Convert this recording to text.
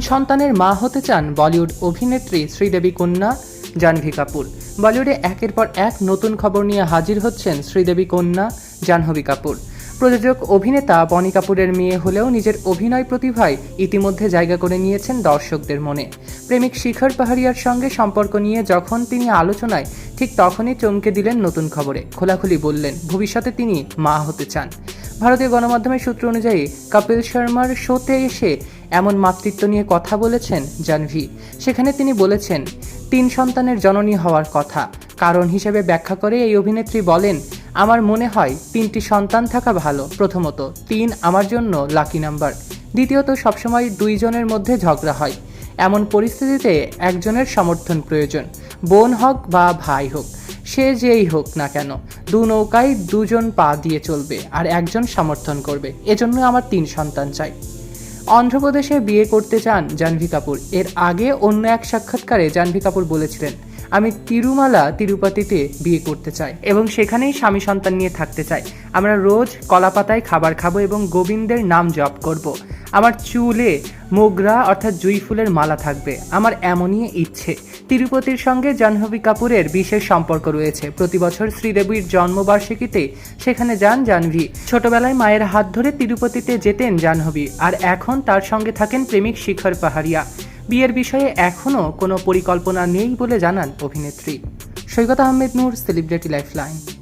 সন্তানের মা হতে চান বলিউড অভিনেত্রী শ্রীদেবী কন্যা জাহ্নবী কাপুর। বলিউডে একের পর এক নতুন খবর নিয়ে হাজির হচ্ছেন শ্রীদেবী কন্যা জাহ্নবী কাপুর। প্রযোজক, অভিনেতা বনি কাপুরের মেয়ে হলেও নিজের অভিনয় প্রতিভায় ইতিমধ্যে জায়গা করে নিয়েছেন দর্শকদের মনে। প্রেমিক শিখর পাহাড়িয়ার সঙ্গে সম্পর্ক নিয়ে যখন তিনি আলোচনায়, ঠিক তখনই চমকে দিলেন নতুন খবরে। খোলাখুলি বললেন, ভবিষ্যতে তিনি মা হতে চান। ভারতীয় গণমাধ্যমের সূত্র অনুযায়ী, কপিল শর্মার শোতে এসে এমন মাতৃত্ব নিয়ে কথা বলেছেন জানভি সেখানে তিনি বলেছেন, তিন সন্তানের জননী হওয়ার কথা। কারণ হিসেবে ব্যাখ্যা করে এই অভিনেত্রী বলেন, আমার মনে হয় তিনটি সন্তান থাকা ভালো। প্রথমত, তিন আমার জন্য লাকি নাম্বার দ্বিতীয়ত, সবসময় দুইজনের মধ্যে ঝগড়া হয়। এমন পরিস্থিতিতে একজনের সমর্থন প্রয়োজন। বোন হোক বা ভাই হোক, সে যেই হোক না কেন, দু নৌকায় দুজন পা দিয়ে চলবে আর একজন সমর্থন করবে। এজন্য আমার তিন সন্তান চাই। অন্ধ্রপ্রদেশে বিয়ে করতে চান জাহ্নভি কাপুর এর আগে অন্য এক সাক্ষাৎকারে জাহ্নবী কাপুর বলেছিলেন, আমি তিরুমালা তিরুপতিতে বিয়ে করতে চাই এবং সেখানেই স্বামী সন্তান নিয়ে থাকতে চাই আমরা রোজ কলাপাতায় খাবার খাব এবং গোবিন্দের নাম জপ করব। আমার চুলে মোগরা অর্থাৎ জুই ফুলের মালা থাকবে। আমার এমনই ইচ্ছে। তিরুপতির সঙ্গে জাহ্নবী কাপুরের বিশেষ সম্পর্ক রয়েছে। প্রতি বছর শ্রীদেবীর জন্মবার্ষিকীতে সেখানে যান জাহ্নবী। ছোটবেলায় মায়ের হাত ধরে তিরুপতিতে যেতেন জাহ্নবী আর এখন তার সঙ্গে থাকেন প্রেমিক শিখর পাহাড়িয়া। বিয়ের বিষয়ে এখনও কোনো পরিকল্পনা নেই বলে জানান অভিনেত্রী। Saikat Ahmed Noor, celebrity lifeline.